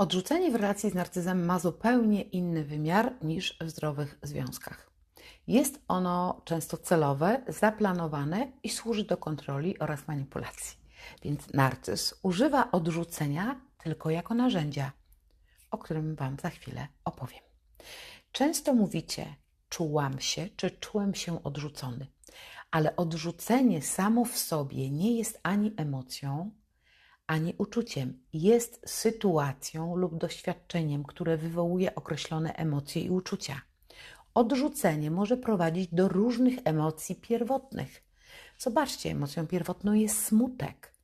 Odrzucenie w relacji z narcyzem ma zupełnie inny wymiar niż w zdrowych związkach. Jest ono często celowe, zaplanowane i służy do kontroli oraz manipulacji. Więc narcyz używa odrzucenia tylko jako narzędzia, o którym Wam za chwilę opowiem. Często mówicie, czułam się czy czułem się odrzucony, ale odrzucenie samo w sobie nie jest ani emocją, ani uczuciem. Jest sytuacją lub doświadczeniem, które wywołuje określone emocje i uczucia. Odrzucenie może prowadzić do różnych emocji pierwotnych. Zobaczcie, emocją pierwotną jest smutek,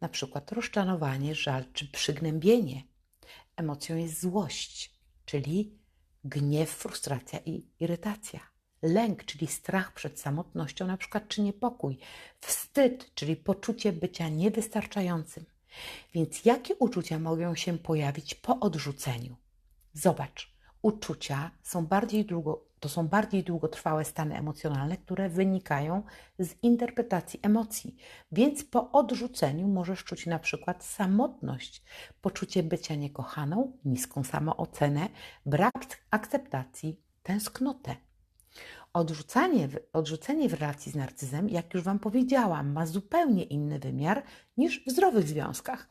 na przykład rozczanowanie, żal czy przygnębienie. Emocją jest złość, czyli gniew, frustracja i irytacja. Lęk, czyli strach przed samotnością, na przykład, czy niepokój. Wstyd, czyli poczucie bycia niewystarczającym. Więc jakie uczucia mogą się pojawić po odrzuceniu? Zobacz, uczucia są bardziej długo, to są bardziej długotrwałe stany emocjonalne, które wynikają z interpretacji emocji. Więc po odrzuceniu możesz czuć na przykład samotność, poczucie bycia niekochaną, niską samoocenę, brak akceptacji, tęsknotę. Odrzucanie, odrzucenie w relacji z narcyzem, jak już Wam powiedziałam, ma zupełnie inny wymiar niż w zdrowych związkach.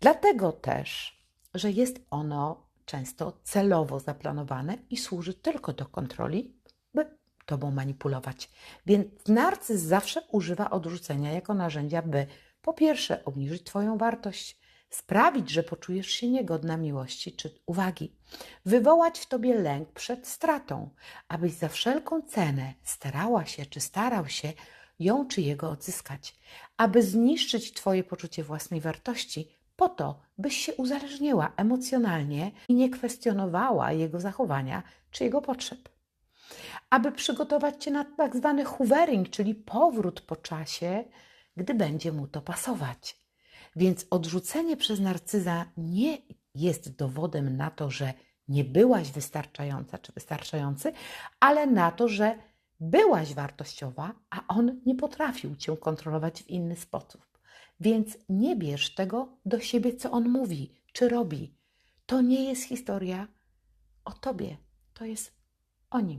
Dlatego też, że jest ono często celowo zaplanowane i służy tylko do kontroli, by Tobą manipulować. Więc narcyz zawsze używa odrzucenia jako narzędzia, by po pierwsze obniżyć Twoją wartość, sprawić, że poczujesz się niegodna miłości czy uwagi, wywołać w tobie lęk przed stratą, abyś za wszelką cenę starała się czy starał się ją czy jego odzyskać, aby zniszczyć Twoje poczucie własnej wartości, po to, byś się uzależniła emocjonalnie i nie kwestionowała jego zachowania czy jego potrzeb. Aby przygotować Cię na tak zwany hoovering, czyli powrót po czasie, gdy będzie mu to pasować. Więc odrzucenie przez narcyza nie jest dowodem na to, że nie byłaś wystarczająca czy wystarczający, ale na to, że byłaś wartościowa, a on nie potrafił cię kontrolować w inny sposób. Więc nie bierz tego do siebie, co on mówi czy robi. To nie jest historia o tobie, to jest o nim.